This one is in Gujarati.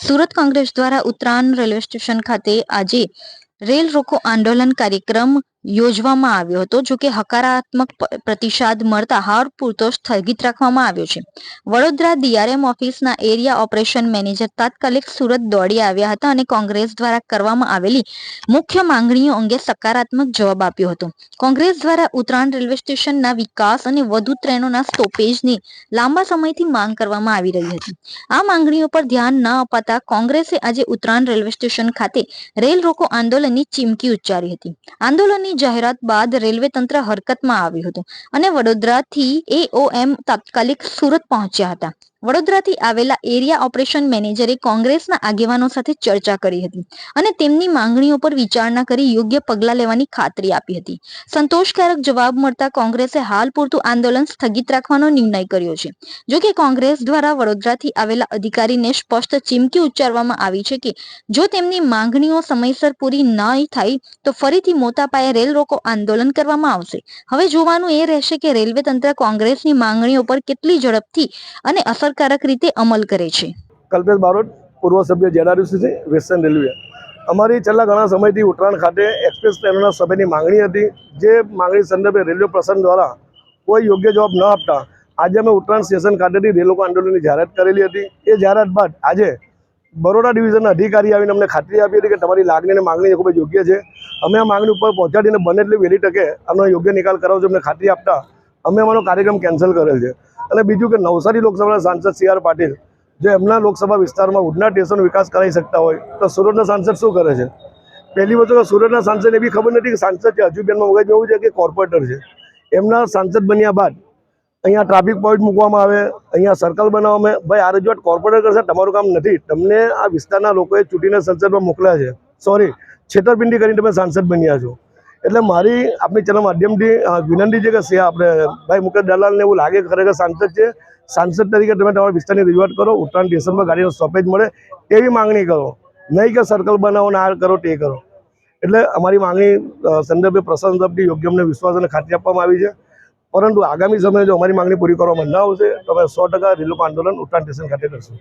સુરત કોંગ્રેસ દ્વારા ઉત્તરાયણ રેલવે સ્ટેશન ખાતે આજે રેલ રોકો આંદોલન કાર્યક્રમ યોજવામાં આવ્યો હતો જો કે હકારાત્મક પ્રતિસાદ મળતા હાર પૂરતો સ્થગિત રાખવામાં આવ્યો છે. વડોદરા ડીઆરએમ ઓફિસના એરિયા ઓપરેશન મેનેજર તાત્કાલિક સુરત દોડી આવ્યા હતા અને કોંગ્રેસ દ્વારા કરવામાં આવેલી મુખ્ય માંગણીઓ અંગે સકારાત્મક જવાબ આપ્યો હતો. કોંગ્રેસ દ્વારા ઉત્તરાયણ રેલવે સ્ટેશનના વિકાસ અને વધુ ટ્રેનોના સ્ટોપેજની લાંબા સમયથી માંગ કરવામાં આવી રહી હતી. આ માંગણીઓ પર ધ્યાન ન અપાતા કોંગ્રેસે આજે ઉત્તરાયણ રેલવે સ્ટેશન ખાતે રેલ રોકો આંદોલનની ચીમકી ઉચ્ચારી હતી. આંદોલનની જાહેરાત બાદ રેલવે તંત્ર હરકતમાં આવ્યું હતું અને વડોદરાથી એઓએમ તાત્કાલિક સુરત પહોંચ્યા હતા. વડોદરાથી આવેલા એરિયા ઓપરેશન મેનેજરે કોંગ્રેસના આગેવાનો સાથે ચર્ચા કરી હતી અને તેમની માંગણીઓ પર વિચારણા કરી યોગ્ય પગલાં લેવાની ખાતરી આપી હતી. સંતોષકારક જવાબ મળતા કોંગ્રેસે હાલ પૂરતું આંદોલન સ્થગિત રાખવાનો નિર્ણય કર્યો છે. જો કે કોંગ્રેસ દ્વારા વડોદરાથી આવેલા અધિકારીને સ્પષ્ટ ચીમકી ઉચ્ચારવામાં આવી છે કે જો તેમની માંગણીઓ સમયસર પૂરી ન થાય તો ફરીથી મોટા પાયે રેલ રોકો આંદોલન કરવામાં આવશે. હવે જોવાનું એ રહેશે કે રેલવે તંત્ર કોંગ્રેસની માંગણીઓ પર કેટલી ઝડપથી અને અસરકારક રીતે અમલ કરે છે. કલ્પેશ બારોટ, પૂર્વ સભ્ય જેડારયુસી છે, વેસ્ટર્ન રેલવે. અમારી છેલ્લા ઘણા સમયથી ઉત્તરાયણ ખાતે એક્સપ્રેસ ટ્રેનોના સમયની માંગણી હતી. જે માંગણી સંદર્ભે રેલવે પ્રશાસન દ્વારા કોઈ યોગ્ય જવાબ ન આપતા આજે અમે ઉત્તરાયણ સ્ટેશન ખાતેથી રેલોકો આંદોલનની જાહેરાત કરેલી હતી. એ જાહેરાત બાદ આજે બરોડા ડિવિઝનના અધિકારી આવીને અમને ખાતરી આપી હતી કે તમારી લાગણી અને માંગણી ખૂબ જ યોગ્ય છે. અમે આ માંગણી ઉપર પહોંચાડીને બને એટલી વહેલી તકે આનો યોગ્ય નિકાલ કરાવજો, અમને ખાતરી આપતા અમે અમારો કાર્યક્રમ કેન્સલ કરેલ છે. અને બીજું કે નવસારી લોકસભાના સાંસદ સી પાટીલ, જો એમના લોકસભા વિસ્તારમાં ઉડના સ્ટેશનનો વિકાસ કરાવી શકતા હોય, તો સુરતના સાંસદ શું કરે છે? પહેલી વસ્તુ તો સુરતના સાંસદ એવી ખબર નથી કે સાંસદ છે, હજુ બેનમાં મગજમાં એવું છે કે કોર્પોરેટર છે. એમના સાંસદ બન્યા બાદ અહીંયા ટ્રાફિક પોઈન્ટ મૂકવામાં આવે, અહીંયા સર્કલ બનાવવામાં ભાઈ, આ રજૂઆત કોર્પોરેટર કરશે, તમારું કામ નથી. તમને આ વિસ્તારના લોકોએ ચૂંટીને સંસદમાં મોકલ્યા છે. સોરી, છેતરપિંડી કરીને તમે સાંસદ બન્યા છો. એટલે મારી આપણી ચેનલ માધ્યમથી વિનંતી છે કે સે આપણે ભાઈ મુકેશ દલાલને એવું લાગે ખરેખર સાંસદ છે. સાંસદ તરીકે તમે તમારા વિસ્તારની રજૂઆત કરો, ઉત્તરાયણ સ્ટેશનમાં ગાડીનો સ્ટોપેજ મળે એવી માંગણી કરો. નહીં કે સર્કલ બનાવો ને આ કરો તે કરો. એટલે અમારી માંગણી સંદર્ભે પ્રશાસન તરફથી યોગ્ય અમને વિશ્વાસ અને ખાતરી આપવામાં આવી છે. પરંતુ આગામી સમયે જો અમારી માંગણી પૂરી કરવામાં ન આવશે, તો અમે સો ટકા રેલવે આંદોલન ઉત્તરાયણ સ્ટેશન ખાતે કરશું.